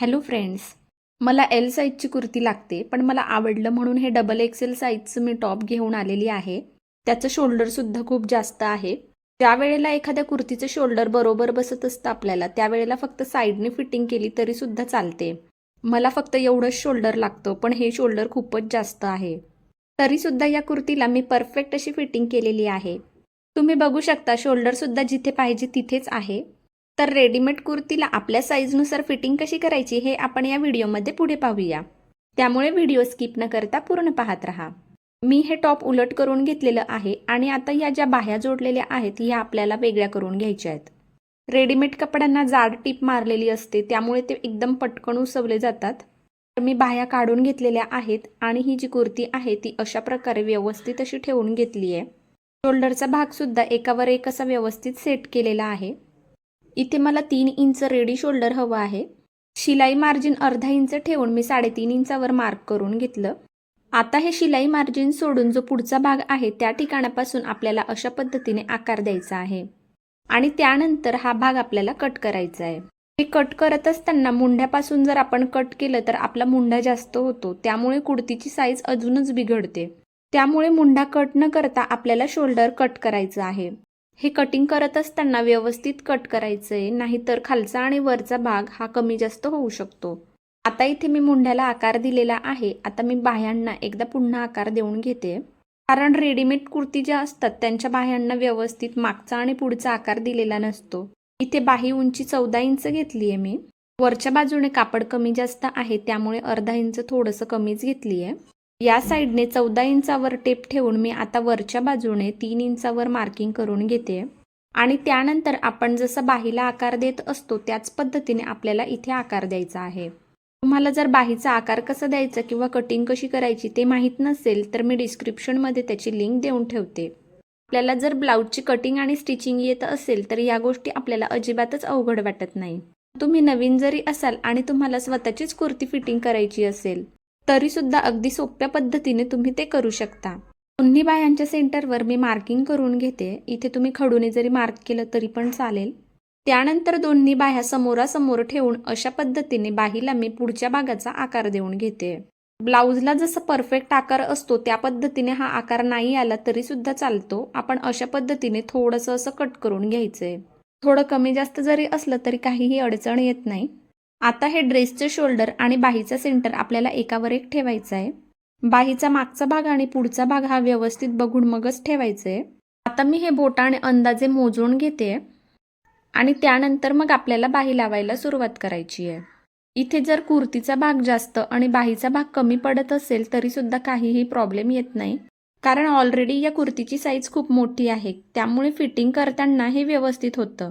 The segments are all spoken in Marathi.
हॅलो फ्रेंड्स मला एल साईजची कुर्ती लागते पण मला आवडलं म्हणून हे डबल एक्सेल साईजचं मी टॉप घेऊन आलेली आहे. त्याचं शोल्डरसुद्धा खूप जास्त आहे. ज्या वेळेला एखाद्या कुर्तीचं शोल्डर बरोबर बसत असतं आपल्याला त्यावेळेला फक्त साईडने फिटिंग केली तरीसुद्धा चालते. मला फक्त एवढंच शोल्डर लागतं पण हे शोल्डर खूपच जास्त आहे. तरीसुद्धा या कुर्तीला मी परफेक्ट अशी फिटिंग केलेली आहे. तुम्ही बघू शकता शोल्डरसुद्धा जिथे पाहिजे तिथेच आहे. तर रेडीमेड कुर्तीला आपल्या साईजनुसार फिटिंग कशी करायची हे आपण या व्हिडिओमध्ये पुढे पाहूया. त्यामुळे व्हिडिओ स्किप न करता पूर्ण पाहत राहा. मी हे टॉप उलट करून घेतलेलं आहे आणि आता या ज्या बाह्या जोडलेल्या आहेत ह्या आपल्याला वेगळ्या करून घ्यायच्या आहेत. रेडीमेड कपड्यांना जाड टीप मारलेली असते त्यामुळे ते एकदम पटकन उसवले जातात. तर मी बाह्या काढून घेतलेल्या आहेत आणि ही जी कुर्ती आहे ती अशा प्रकारे व्यवस्थित अशी ठेवून घेतली आहे शोल्डरचा भागसुद्धा एकावर एक असा व्यवस्थित सेट केलेला आहे. इथे मला तीन इंच रेडी शोल्डर हवं आहे. शिलाई मार्जिन अर्धा इंच ठेवून मी साडेतीन इंचावर मार्क करून घेतलं. आता हे शिलाई मार्जिन सोडून जो पुढचा भाग आहे त्या ठिकाणापासून आपल्याला अशा पद्धतीने आकार द्यायचा आहे. आणि त्यानंतर हा भाग आपल्याला कट करायचा आहे. हे कट करत असताना मुंढ्यापासून जर आपण कट केलं तर आपला मुंढा जास्त होतो त्यामुळे कुडतीची साईज अजूनच बिघडते. त्यामुळे मुंढा कट न करता आपल्याला शोल्डर कट करायचं आहे. हे कटिंग करत असताना व्यवस्थित कट करायचं आहे नाहीतर खालचा आणि वरचा भाग हा कमी जास्त होऊ शकतो. आता इथे मी मुंढ्याला आकार दिलेला आहे आता मी बाह्यांना एकदा पुन्हा आकार देऊन घेते. कारण रेडीमेड कुर्ती ज्या असतात त्यांच्या बाह्यांना व्यवस्थित मागचा आणि पुढचा आकार दिलेला नसतो. इथे बाही उंची चौदा इंच घेतली आहे मी. वरच्या बाजूने कापड कमी जास्त आहे त्यामुळे अर्धा इंच थोडंसं कमीच घेतली आहे या साईडने चौदा इंचावर टेप ठेवून मी आता वरच्या बाजूने तीन इंचावर मार्किंग करून घेते. आणि त्यानंतर आपण जसं बाहीला आकार देत असतो त्याच पद्धतीने आपल्याला इथे आकार द्यायचा आहे. तुम्हाला जर बाहीचा आकार कसा द्यायचा किंवा कटिंग कशी करायची ते माहीत नसेल तर मी डिस्क्रिप्शनमध्ये त्याची लिंक देऊन ठेवते. आपल्याला जर ब्लाऊजची कटिंग आणि स्टिचिंग येत असेल तर या गोष्टी आपल्याला अजिबातच अवघड वाटत नाही. तुम्ही नवीन जरी असाल आणि तुम्हाला स्वतःचीच कुर्ती फिटिंग करायची असेल तरीसुद्धा अगदी सोप्या पद्धतीने तुम्ही ते करू शकता. दोन्ही बायांच्या सेंटरवर मी मार्किंग करून घेते. इथे तुम्ही खडूने जरी मार्क केलं तरी पण चालेल. त्यानंतर दोन्ही बाह्या समोरासमोर ठेवून अशा पद्धतीने बाहीला मी पुढच्या भागाचा आकार देऊन घेते. ब्लाऊजला जसं परफेक्ट आकार असतो त्या पद्धतीने हा आकार नाही आला तरी सुद्धा चालतो. आपण अशा पद्धतीने थोडंसं असं कट करून घ्यायचंय थोडं कमी जास्त जरी असलं तरी काहीही अडचण येत नाही. आता हे ड्रेसचं शोल्डर आणि बाहीचा सेंटर आपल्याला एकावर एक ठेवायचा आहे. बाहीचा मागचा भाग आणि पुढचा भाग हा व्यवस्थित बघून मगच ठेवायचा आहे आता मी हे बोटाने अंदाजे मोजून घेते आणि त्यानंतर मग आपल्याला बाही लावायला सुरुवात करायची आहे. इथे जर कुर्तीचा भाग जास्त आणि बाहीचा भाग कमी पडत असेल तरी सुद्धा काहीही प्रॉब्लेम येत नाही. कारण ऑलरेडी या कुर्तीची साईज खूप मोठी आहे त्यामुळे फिटिंग करताना हे व्यवस्थित होतं.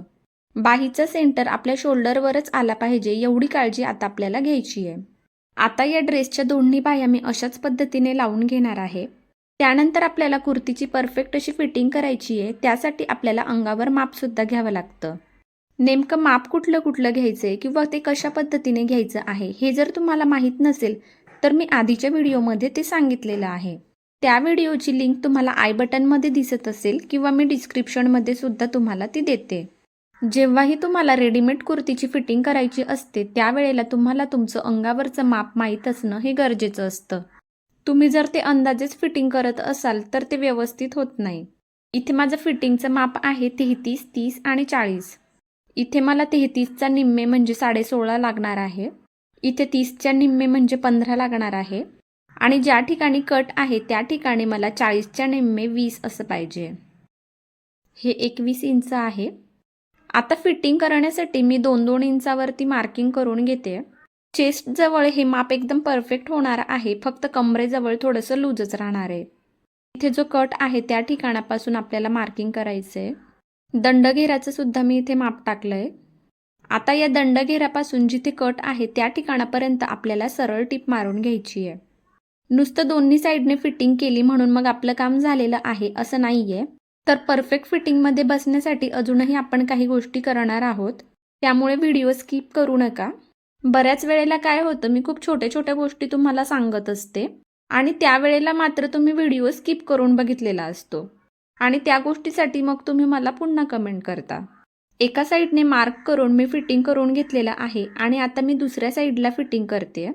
बाहीचा सेंटर आपल्या शोल्डरवरच आला पाहिजे एवढी काळजी आता आपल्याला घ्यायची आहे. आता या ड्रेसच्या दोन्ही बाह्या मी अशाच पद्धतीने लावून घेणार आहे. त्यानंतर आपल्याला कुर्तीची परफेक्ट अशी फिटिंग करायची आहे त्यासाठी आपल्याला अंगावर मापसुद्धा घ्यावं लागतं. नेमकं माप कुठलं कुठलं घ्यायचं आहे किंवा ते कशा पद्धतीने घ्यायचं आहे हे जर तुम्हाला माहीत नसेल तर मी आधीच्या व्हिडिओमध्ये ते सांगितलेलं आहे. त्या व्हिडिओची लिंक तुम्हाला आय बटनमध्ये दिसत असेल किंवा मी डिस्क्रिप्शनमध्ये सुद्धा तुम्हाला ती देते. जेव्हाही तुम्हाला रेडीमेड कुर्तीची फिटिंग करायची असते त्यावेळेला तुम्हाला तुमचं अंगावरचं माप माहीत असणं हे गरजेचं असतं. तुम्ही जर ते अंदाजेच फिटिंग करत असाल तर ते व्यवस्थित होत नाही. इथे माझं फिटिंगचं माप आहे तेहतीस तीस आणि चाळीस. इथे मला तेहतीसचा निम्मे म्हणजे साडेसोळा लागणार आहे. इथे तीसच्या निम्मे म्हणजे पंधरा लागणार आहे. आणि ज्या ठिकाणी कट आहे त्या ठिकाणी मला चाळीसच्या निम्मे वीस असं पाहिजे. हे एकवीस इंच आहे. आता फिटिंग करण्यासाठी मी दोन दोन इंचावरती मार्किंग करून घेते. चेस्टजवळ हे माप एकदम परफेक्ट होणार आहे फक्त कमरेजवळ थोडंसं लूजच राहणार आहे. इथे जो कट आहे त्या ठिकाणापासून आपल्याला मार्किंग करायचं आहे दंडघेराचं सुद्धा मी इथे माप टाकलंय. आता या दंडघेरापासून जिथे कट आहे त्या ठिकाणापर्यंत आपल्याला सरळ टीप मारून घ्यायची आहे. नुसतं दोन्ही साईडने फिटिंग केली म्हणून मग आपलं काम झालेलं आहे असं नाही आहे तर परफेक्ट फिटिंगमध्ये बसण्यासाठी अजूनही आपण काही गोष्टी करणार आहोत. त्यामुळे व्हिडिओ स्किप करू नका. बऱ्याच वेळेला काय होतं मी खूप छोट्या छोट्या गोष्टी तुम्हाला सांगत असते आणि त्यावेळेला मात्र तुम्ही व्हिडिओ स्किप करून बघितलेला असतो. आणि त्या गोष्टीसाठी मग तुम्ही मला पुन्हा कमेंट करता. एका साईडने मार्क करून मी फिटिंग करून घेतलेलं आहे आणि आता मी दुसऱ्या साईडला फिटिंग करते.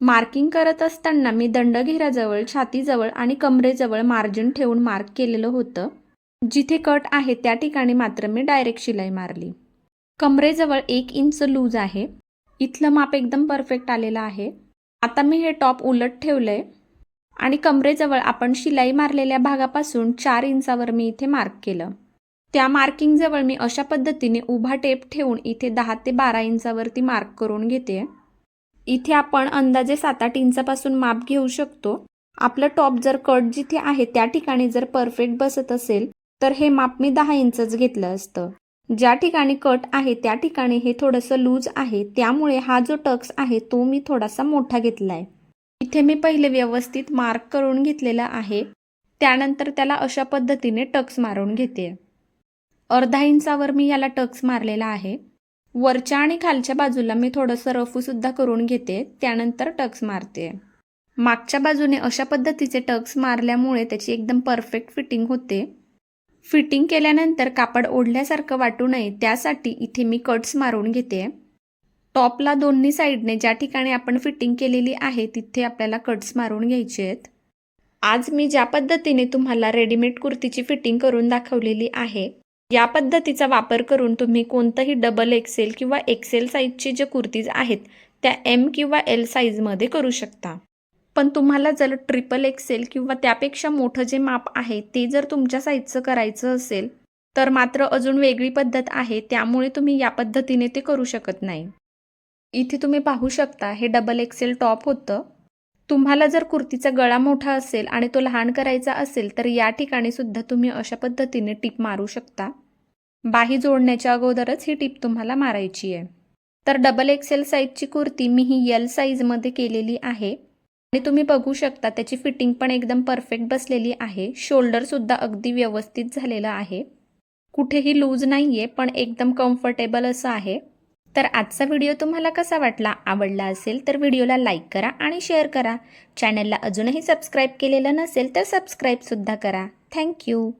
मार्किंग करत असताना मी दंडघेराजवळ छातीजवळ आणि कमरेजवळ मार्जिन ठेवून मार्क केलेलं होतं. जिथे कट आहे त्या ठिकाणी मात्र मी डायरेक्ट शिलाई मारली. कमरेजवळ एक इंच लूज आहे. इथलं माप एकदम परफेक्ट आलेलं आहे. आता मी हे टॉप उलट ठेवलंय. आणि कमरेजवळ आपण शिलाई मारलेल्या भागापासून चार इंचावर मी इथे मार्क केलं. त्या मार्किंगजवळ मी अशा पद्धतीने उभा टेप ठेवून इथे दहा ते बारा इंचावरती मार्क करून घेते. इथे आपण अंदाजे सात आठ इंचापासून माप घेऊ शकतो. आपलं टॉप जर कट जिथे आहे त्या ठिकाणी जर परफेक्ट बसत असेल तर हे माप मी दहा इंचच घेतलं असतं. ज्या ठिकाणी कट आहे त्या ठिकाणी हे थोडंसं लूज आहे. त्यामुळे हा जो टक्स आहे तो मी थोडासा मोठा घेतला आहे इथे मी पहिले व्यवस्थित मार्क करून घेतलेला आहे. त्यानंतर त्याला अशा पद्धतीने टक्स मारून घेते. अर्धा इंचावर मी याला टक्स मारलेला आहे. वरच्या आणि खालच्या बाजूला मी थोडंसं रफूसुद्धा करून घेते. त्यानंतर टक्स मारते. मागच्या बाजूने अशा पद्धतीचे टक्स मारल्यामुळे त्याची एकदम परफेक्ट फिटिंग होते. फिटिंग केल्यानंतर कापड ओढल्यासारखं वाटू नये त्यासाठी इथे मी कट्स मारून घेते. टॉपला दोन्ही साईडने ज्या ठिकाणी आपण फिटिंग केलेली आहे तिथे आपल्याला कट्स मारून घ्यायचे आहेत. आज मी ज्या पद्धतीने तुम्हाला रेडीमेड कुर्तीची फिटिंग करून दाखवलेली आहे या पद्धतीचा वापर करून तुम्ही कोणतंही डबल एक्सेल किंवा एक्सेल साईजचे जे कुर्तीज आहेत त्या एम किंवा एल साईजमध्ये करू शकता. पण तुम्हाला जर ट्रिपल एक्सेल किंवा त्यापेक्षा मोठं जे माप आहे ते जर तुमच्या साईजचं करायचं असेल तर मात्र अजून वेगळी पद्धत आहे त्यामुळे तुम्ही या पद्धतीने ते करू शकत नाही. इथे तुम्ही पाहू शकता हे डबल एक्सेल टॉप होतं. तुम्हाला जर कुर्तीचा गळा मोठा असेल आणि तो लहान करायचा असेल तर या ठिकाणी सुद्धा तुम्ही अशा पद्धतीने टिप मारू शकता. बाही जोडण्याच्या अगोदरच ही टिप तुम्हाला मारायची आहे. तर डबल एक्सेल साईजची कुर्ती मी ही यल साईजमध्ये केलेली आहे. आणि तुम्ही बघू शकता त्याची फिटिंग पण एकदम परफेक्ट बसलेली आहे. शोल्डरसुद्धा अगदी व्यवस्थित झालेलं आहे. कुठेही लूज नाही आहे पण एकदम कम्फर्टेबल असं आहे. तर आजचा व्हिडिओ तुम्हाला कसा वाटला आवडला असेल तर व्हिडिओला लाईक करा आणि शेअर करा. चॅनलला अजूनही सबस्क्राईब केलेलं नसेल तर सबस्क्राईबसुद्धा करा. थँक्यू